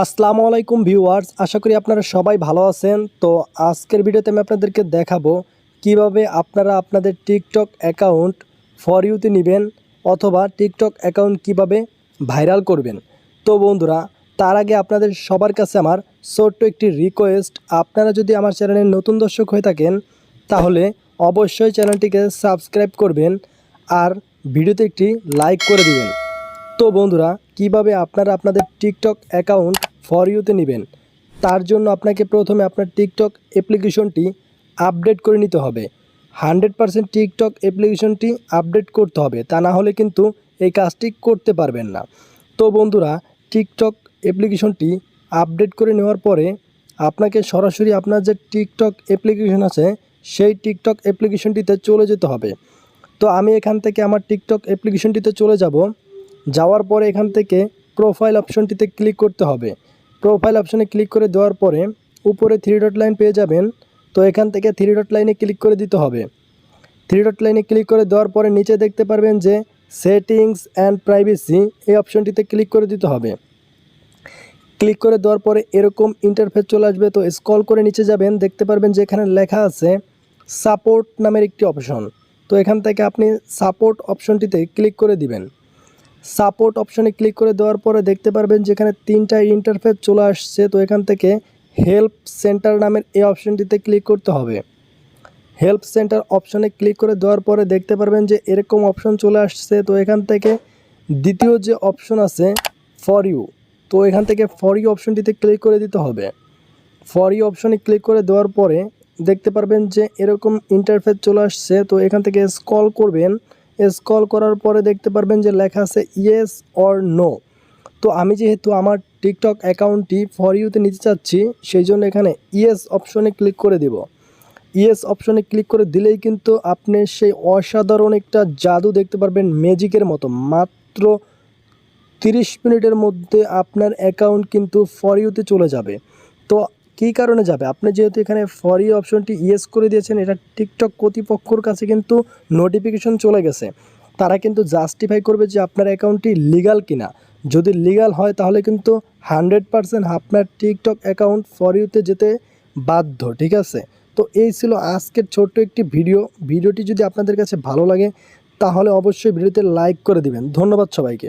আসসালামু আলাইকুম ভিউয়ার্স, আশা করি আপনারা সবাই ভালো আছেন। তো আজকের ভিডিওতে আমি আপনাদেরকে দেখাবো কীভাবে আপনারা আপনাদের টিকটক অ্যাকাউন্ট ফর ইউতে নেবেন অথবা টিকটক অ্যাকাউন্ট কীভাবে ভাইরাল করবেন। তো বন্ধুরা, তার আগে আপনাদের সবার কাছে আমার ছোট্ট একটি রিকোয়েস্ট আপনারা যদি আমার চ্যানেলের নতুন দর্শক হয়ে থাকেন, তাহলে অবশ্যই চ্যানেলটিকে সাবস্ক্রাইব করবেন আর ভিডিওতে একটি লাইক করে দিবেন। তো বন্ধুরা কীভাবে আপনারা আপনাদের টিকটক অ্যাকাউন্ট ফর ইউতে নেবেন? তার জন্য আপনাকে প্রথমে আপনার টিকটক অ্যাপ্লিকেশনটি আপডেট করে নিতে হবে। হান্ড্রেড পারসেন্ট টিকটক অ্যাপ্লিকেশনটি আপডেট করতে হবে। তা না হলে কিন্তু এই কাজটি করতে পারবেন না। তো বন্ধুরা, টিকটক অ্যাপ্লিকেশনটি আপডেট করে নেওয়ার পরে আপনাকে সরাসরি আপনার যে টিকটক অ্যাপ্লিকেশন আছে, সেই টিকটক অ্যাপ্লিকেশনটিতে চলে যেতে হবে। তো আমি এখান থেকে আমার টিকটক অ্যাপ্লিকেশনটিতে চলে যাব। যাওয়ার পরে এখান থেকে প্রোফাইল অপশনটিতে ক্লিক করতে হবে। প্রোফাইল অপশনে ক্লিক করে দেওয়ার পরে উপরে থ্রি ডট লাইন পেয়ে যাবেন। তো এখান থেকে থ্রি ডট লাইনে ক্লিক করে দিতে হবে। থ্রি ডট লাইনে ক্লিক করে দেওয়ার পরে নিচে দেখতে পারবেন যে সেটিংস অ্যান্ড প্রাইভেসি এই অপশনটিতে ক্লিক করে দিতে হবে। ক্লিক করে দেওয়ার পরে এরকম ইন্টারফেস চলে আসবে। তো স্ক্রল করে নিচে যাবেন। দেখতে পারবেন যে এখানে লেখা আছে সাপোর্ট নামের একটি অপশন তো এখান থেকে আপনি সাপোর্ট অপশনটিতে ক্লিক করে দিবেন। সাপোর্ট অপশনে ক্লিক করে দেওয়ার পরে দেখতে পারবেন যেখানে তিনটা ইন্টারফেস চলে আসছে। তো এখান থেকে হেল্প সেন্টার নামের এই অপশনটিতে ক্লিক করতে হবে। হেল্প সেন্টার অপশনে ক্লিক করে দেওয়ার পরে দেখতে পারবেন যে এরকম অপশন চলে আসছে। তো এখান থেকে দ্বিতীয় যে অপশন আছে ফর ইউ তো এখান থেকে ফর ইউ অপশনটিতে ক্লিক করে দিতে হবে। ফর ইউ অপশনে ক্লিক করে দেওয়ার পরে দেখতে পারবেন যে এরকম ইন্টারফেস চলে আসছে। তো এখান থেকে স্কল করবেন। স্কল করার পরে দেখতে পারবেন যে লেখা আছে ইয়েস অর নো। তো আমি যেহেতু আমার টিকটক অ্যাকাউন্টটি ফর ইউতে নিতে চাচ্ছি, সেই জন্য এখানে ইয়েস অপশনে ক্লিক করে দেব। ইয়েস অপশনে ক্লিক করে দিলেই কিন্তু আপনি সেই অসাধারণ একটা জাদু দেখতে পারবেন ম্যাজিকের মতো। মাত্র তিরিশ মিনিটের মধ্যে আপনার অ্যাকাউন্ট কিন্তু ফর ইউতে চলে যাবে। তো কী কারণে যাবে? আপনি যেহেতু এখানে ফরি অপশনটি ইয়েস করে দিয়েছেন, এটা টিকটক কর্তৃপক্ষর কাছে কিন্তু নোটিফিকেশন চলে গেছে। তারা কিন্তু জাস্টিফাই করবে যে আপনার অ্যাকাউন্টটি লিগাল কিনা। যদি লিগাল হয়, তাহলে কিন্তু হান্ড্রেড পারসেন্ট আপনার টিকটক অ্যাকাউন্ট ফর ইউতে যেতে বাধ্য, ঠিক আছে? তো এই ছিল আজকের ছোট্ট একটি ভিডিও ভিডিওটি যদি আপনাদের কাছে ভালো লাগে, তাহলে অবশ্যই ভিডিওতে লাইক করে দিবেন। ধন্যবাদ সবাইকে।